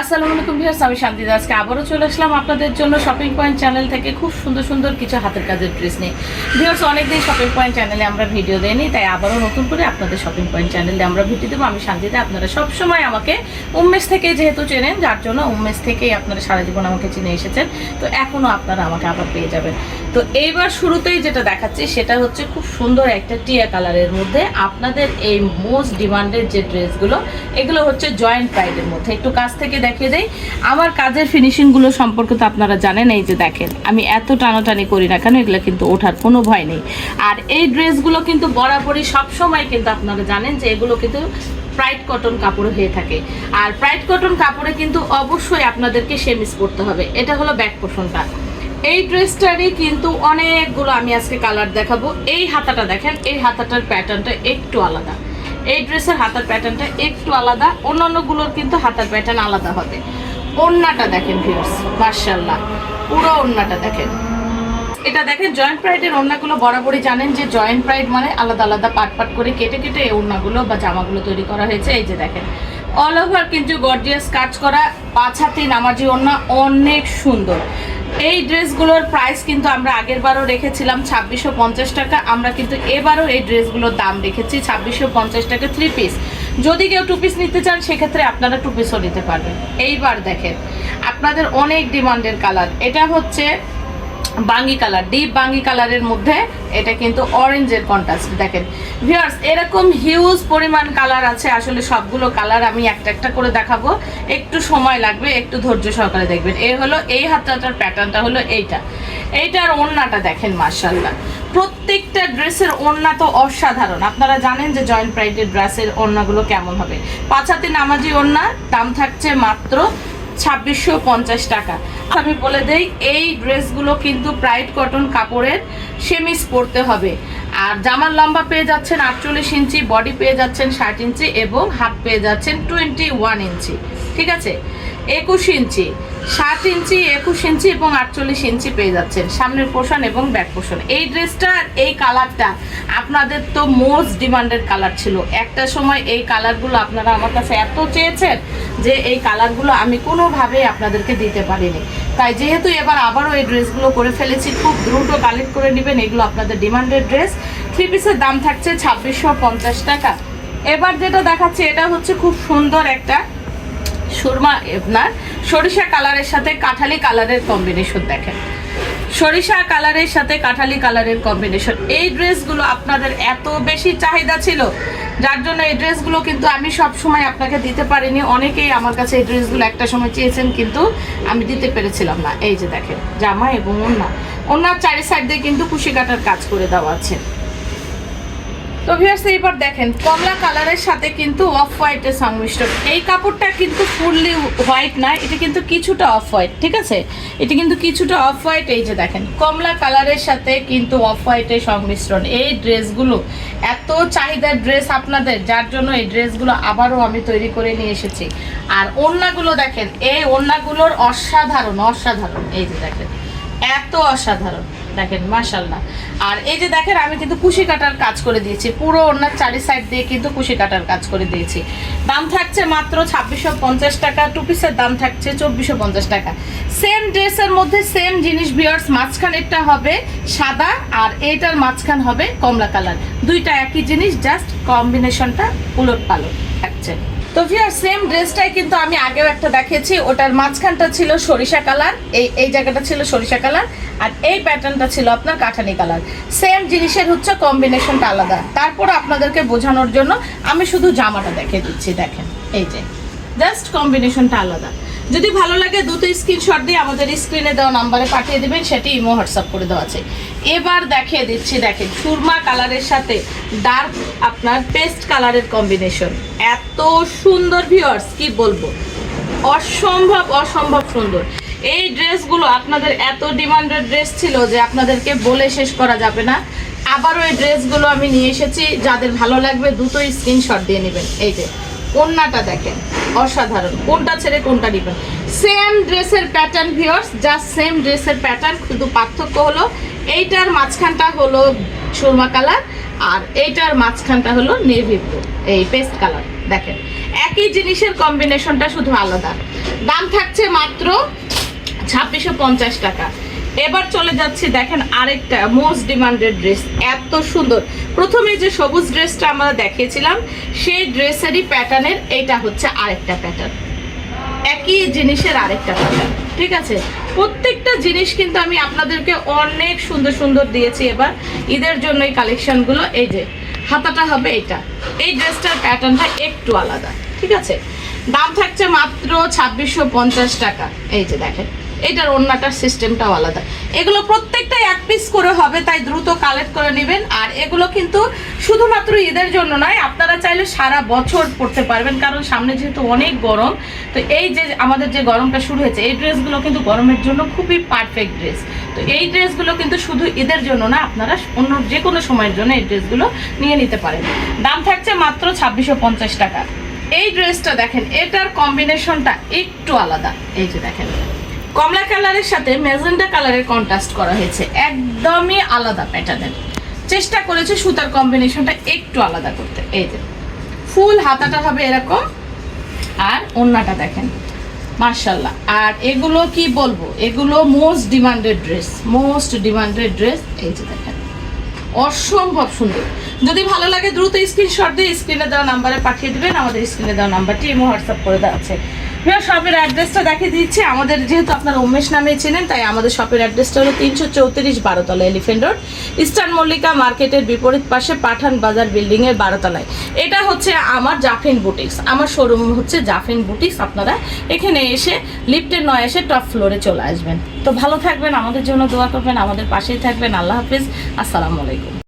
আসসালামু আলাইকুম ভিউয়ার্স, আমি শান্তি আজকে আবারও চলে আসলাম আপনাদের জন্য শপিং পয়েন্ট চ্যানেল থেকে খুব সুন্দর সুন্দর কিছু হাতের কাজের ড্রেস নিয়ে। ভিউয়ার্স, অনেকদিন শপিং পয়েন্ট চ্যানেলে আমরা ভিডিও দেইনি, তাই আবারও নতুন করে আপনাদের শপিং পয়েন্ট চ্যানেলে আমরা ভিডিও দেবো। আমি শান্তিতে আপনারা সবসময় আমাকে উমেশ থেকে যেহেতু চেনেন, যার জন্য উমেশ থেকেই আপনারা সারা জীবন আমাকে চিনে এসেছেন। তো এখনও আপনারা আমাকে আবার পেয়ে যাবেন। তো এইবার শুরুতেই যেটা দেখাচ্ছি, সেটা হচ্ছে খুব সুন্দর একটা টিয়া কালারের মধ্যে আপনাদের এই মোস্ট ডিমান্ডেড যে ড্রেসগুলো এগুলো হচ্ছে জয়েন্ট প্রাইডের মধ্যে। একটু কাছ থেকে দেখিয়ে দেই। আমার কাজের ফিনিশিংগুলো সম্পর্কে তো আপনারা জানেন, এই যে দেখেন, আমি এত টানাটানি করি না কেন, এগুলো কিন্তু ওঠার কোনো ভয় নেই। আর এই ড্রেসগুলো কিন্তু বরাবরই সবসময় কিন্তু আপনারা জানেন যে এগুলো কিন্তু প্রাইড কটন কাপড়ে হয়ে থাকে। আর প্রাইড কটন কাপড়ে কিন্তু অবশ্যই আপনাদেরকে সেমিস করতে হবে। এটা হলো ব্যাক পোষণটা এই ড্রেসটারই কিন্তু অনেকগুলো আমি আজকে কালার দেখাবো। এই হাতাটা দেখেন, এই হাতাটার প্যাটার্নটা একটু আলাদা। এই ড্রেসের হাতার প্যাটার্নটা একটু আলাদা, অন্যান্যগুলোর কিন্তু হাতার প্যাটার্ন আলাদা হবে। ওড়নাটা দেখেন ভিউয়ার্স মার্শাল্লাহ পুরো ওড়নাটা দেখেন। এটা দেখেন জয়েন্ট প্রাইডের ওড়নাগুলো বরাবরই জানেন যে জয়েন্ট প্রাইড মানে আলাদা আলাদা পাট পাট করে কেটে কেটে এই ওড়নাগুলো বা জামাগুলো তৈরি করা হয়েছে। এই যে দেখেন অল ওভার কিন্তু গর্জিয়াস কাজ করা পাঁচ নামাজি ওড়না অনেক সুন্দর। এই ড্রেসগুলোর প্রাইস কিন্তু আমরা আগের বারও রেখেছিলাম ছাব্বিশশো পঞ্চাশ টাকা। আমরা কিন্তু এবারও এই ড্রেসগুলোর দাম রেখেছি ছাব্বিশশো পঞ্চাশ টাকা থ্রি পিস যদি কেউ টু পিস নিতে চান, সেক্ষেত্রে আপনারা টু পিসও নিতে পারবেন। এইবার দেখেন, আপনাদের অনেক ডিমান্ডের কালার এটা হচ্ছে বাঙ্গি কালার ডিপ বাঙ্গি কালারের মধ্যে এটা কিন্তু অরেঞ্জের কন্ট্রাস্ট দেখেন। ভিউয়ার্স এরকম হিউজ পরিমাণ কালার আছে, আসলে সবগুলো কালার আমি একটা একটা করে দেখাবো। একটু সময় লাগবে, একটু ধৈর্য সহকারে দেখবেন। এ হলো, এই হাতটার প্যাটার্নটা হলো এইটা। এইটার ওড়নাটা দেখেন মার্শাল্লাহ প্রত্যেকটা ড্রেসের ওড়না তো অসাধারণ। আপনারা জানেন যে জয়েন্ট প্রাইডের ড্রেসের ওড়নাগুলো কেমন হবে। পাঁচাতে নামাজি ওড়না দাম থাকছে মাত্র ছাব্বিশশো পঞ্চাশ টাকা। আমি বলে দেই, এই ড্রেসগুলো কিন্তু প্রাইড কটন কাপড়ের সেমিস পরতে হবে। আর জামার লম্বা পেয়ে যাচ্ছেন আটচল্লিশ ইঞ্চি বডি পেয়ে যাচ্ছেন ষাট ইঞ্চি এবং হাফ পেয়ে যাচ্ছেন টোয়েন্টি ওয়ান ইঞ্চি। ঠিক আছে? একুশ ইঞ্চি, সাত ইঞ্চি, একুশ ইঞ্চি এবং আটচল্লিশ ইঞ্চি পেয়ে যাচ্ছেন। সামনের পোষণ এবং ব্যাক পোষণ। এই ড্রেসটা এই কালারটা আপনাদের তো মোস্ট ডিমান্ডেড কালার ছিল। একটা সময় এই কালারগুলো আপনারা আমার কাছে এত চেয়েছেন যে এই কালারগুলো আমি কোনোভাবেই আপনাদেরকে দিতে পারিনি। তাই যেহেতু এবার আবারও এই ড্রেসগুলো করে ফেলেছি, খুব দ্রুত কালেক্ট করে নেবেন। এগুলো আপনাদের ডিমান্ডেড ড্রেস থ্রি পিসের দাম থাকছে ছাব্বিশশো টাকা। এবার যেটা দেখাচ্ছে, এটা হচ্ছে খুব সুন্দর একটা সুরমা আপনার সরিষা কালারের সাথে কাঁঠালি কালারের কম্বিনেশন দেখেন। সরিষা কালারের সাথে কাঁঠালি কালারের কম্বিনেশন এই ড্রেসগুলো আপনাদের এত বেশি চাহিদা ছিল, যার জন্য এই ড্রেসগুলো কিন্তু আমি সব সময় আপনাকে দিতে পারিনি। অনেকেই আমার কাছে এই ড্রেসগুলো একটা সময় চেয়েছেন, কিন্তু আমি দিতে পেরেছিলাম না। এই যে দেখেন, জামা এবং ওন্না। ওনার চারি সাইড দিয়ে কিন্তু কুশি কাটার কাজ করে দেওয়া আছে। তো ভিউয়ার্স এবার দেখেন, কমলা কালারের সাথে কিন্তু অফ হোয়াইটের সংমিশ্রণ। এই কাপড়টা কিন্তু ফুললি হোয়াইট না, এটা কিন্তু কিছুটা অফ হোয়াইট ঠিক আছে? এটা কিন্তু কিছুটা অফ হোয়াইট এই যে দেখেন, কমলা কালারের সাথে কিন্তু অফ হোয়াইটের সংমিশ্রণ। এই ড্রেসগুলো, এত চাহিদার ড্রেস আপনাদের, যার জন্য এই ড্রেসগুলো আবারও আমি তৈরি করে নিয়ে এসেছি। আর ওড়নাগুলো দেখেন, এই ওড়নাগুলোর অসাধারণ অসাধারণ, এই যে দেখেন, এত অসাধারণ। দেখেন মাশাল্লাহ আর এই যে দেখেন, আমি কিন্তু কুশি কাটার কাজ করে দিয়েছি। পুরো ওনার চারি সাইড দিয়ে কিন্তু কুশি কাটার কাজ করে দিয়েছি। দাম থাকছে মাত্র ছাব্বিশশো পঞ্চাশ টাকা টু পিসের দাম থাকছে চব্বিশশো পঞ্চাশ টাকা। সেম ড্রেসের মধ্যে সেম জিনিস বিয়ার্স মাঝখানেরটা হবে সাদা আর এইটার মাঝখান হবে কমলা কালার দুইটা একই জিনিস জাস্ট কম্বিনেশনটা উলট পালট থাকছে। তো ভিয়ার সেম ড্রেসটাই কিন্তু আমি আগেও একটা দেখিয়েছি। ওটার মাঝখানটা ছিল সরিষা কালার, এই এই জায়গাটা ছিল সরিষা কালার, আর এই প্যাটার্নটা ছিল আপনার কাঠানি কালার। সেম জিনিসের হচ্ছে কম্বিনেশনটা আলাদা। তারপর আপনাদেরকে বোঝানোর জন্য আমি শুধু জামাটা দেখে দিচ্ছি, দেখেন, এই যে জাস্ট কম্বিনেশনটা আলাদা। যদি ভালো লাগে দুটো স্ক্রিনশট দিয়ে আমাদের স্ক্রিনে দেওয়া নাম্বারে পাঠিয়ে দেবেন, সেটি ইমো, হোয়াটসঅ্যাপ করে দেওয়া আছে। এবার দেখিয়ে দিচ্ছি, দেখেন, সুরমা কালারের সাথে ডার্ক আপনার পেস্ট কালারের কম্বিনেশন এত সুন্দর ভিউয়ার্স কি বলব? অসম্ভব অসম্ভব সুন্দর। এই ড্রেসগুলো আপনাদের এত ডিমান্ডেড ড্রেস ছিল যে আপনাদেরকে বলে শেষ করা যাবে না। আবারও এই ড্রেসগুলো আমি নিয়ে এসেছি, যাদের ভালো লাগবে দুটো স্ক্রিনশট দিয়ে নেবেন। এই যে কোনটা দেখেন, অসাধারণ। কোনটা ছেড়ে কোনটা নেবেন। সেম ড্রেসের প্যাটার্ন ভিউয়ার্স জাস্ট সেম ড্রেসের প্যাটার্ন শুধু পার্থক্য হলো, এইটার মাঝখানটা হলো সুরমা কালার, আর এইটার মাঝখানটা হলো নেভি ব্লু এই পেস্ট কালার দেখেন। একই জিনিসের কম্বিনেশনটা শুধু আলাদা। দাম থাকছে মাত্র ছাব্বিশশো টাকা। এবার চলে যাচ্ছি, দেখেন আরেকটা মোস্ট ডিমান্ডেড ড্রেস এত সুন্দর। প্রথমে যে সবুজ ড্রেসটা আমরা দেখিয়েছিলাম, সেই ড্রেসেরই প্যাটার্নের এটা হচ্ছে আরেকটা প্যাটার্ন একই জিনিসের আরেকটা প্যাটার্ন ঠিক আছে? প্রত্যেকটা জিনিস কিন্তু আমি আপনাদেরকে অনেক সুন্দর সুন্দর দিয়েছি এবার। ঈদের জন্য এই কালেকশনগুলো এই যে, হাতাটা হবে এটা এই ড্রেসটার প্যাটার্নটা একটু আলাদা, ঠিক আছে? দাম থাকছে মাত্র ছাব্বিশশো টাকা, এই যে দেখেন। এটার অন্যটার সিস্টেমটাও আলাদা। এগুলো প্রত্যেকটাই এক পিস করে হবে, তাই দ্রুত কালেক্ট করে নেবেন। আর এগুলো কিন্তু শুধুমাত্র ঈদের জন্য নয়, আপনারা চাইলে সারা বছর পড়তে পারবেন, কারণ সামনে যেহেতু অনেক গরম, তো এই যে আমাদের যে গরমটা শুরু হয়েছে, এই ড্রেসগুলো কিন্তু গরমের জন্য খুবই পারফেক্ট ড্রেস তো এই ড্রেসগুলো কিন্তু শুধু ঈদের জন্য না, আপনারা অন্য যে কোনো সময়ের জন্য এই ড্রেসগুলো নিয়ে নিতে পারেন। দাম থাকছে মাত্র ছাব্বিশশো পঞ্চাশ টাকা। এই ড্রেসটা দেখেন, এটার কম্বিনেশনটা একটু আলাদা। এই যে দেখেন। কমলা কালারের সাথে ম্যাজেন্টা কালারের কন্ট্রাস্ট করা হয়েছে। একদমই আলাদা প্যাটার্নের চেষ্টা করেছে সুতার কম্বিনেশনটা একটু আলাদা করতে। এই যে, ফুল হাতাটা হবে এরকম, আর ওন্নাটা দেখেন মার্শাল্লাহ আর এগুলো কি বলব? এগুলো most demanded dress most demanded dress এই যে দেখেন। অসম্ভব সুন্দর। যদি ভালো লাগে, দ্রুত স্ক্রিনশট দিয়ে স্ক্রিনে দেওয়া নাম্বারে পাঠিয়ে দেবেন। আমাদের স্ক্রিনে দেওয়া নাম্বারটি এমও হোয়াটসঅ্যাপ করে দেওয়া আছে। ভাইয়া শপের অ্যাড্রেসটা দেখিয়ে দিচ্ছি। আমাদের যেহেতু আপনারা উমেশ নামে চেনেন, তাই আমাদের শপের অ্যাড্রেসটা হলো তিনশো চৌত্রিশ বারোতলা এলিফেন্ট রোড, ইস্টার্ন মল্লিকা মার্কেটের বিপরীত পাশে পাঠান বাজার বিল্ডিং এর বারোতলায়। এটা হচ্ছে আমার জাফিন বুটিক্স আমার শোরুম হচ্ছে জাফিন বুটিক্স আপনারা এখানে এসে লিফটের নয় এসে টপ ফ্লোরে চলে আসবেন। তো ভালো থাকবেন, আমাদের জন্য দোয়া করবেন, আমাদের পাশেই থাকবেন। আল্লাহ হাফিজ। আসসালামু আলাইকুম।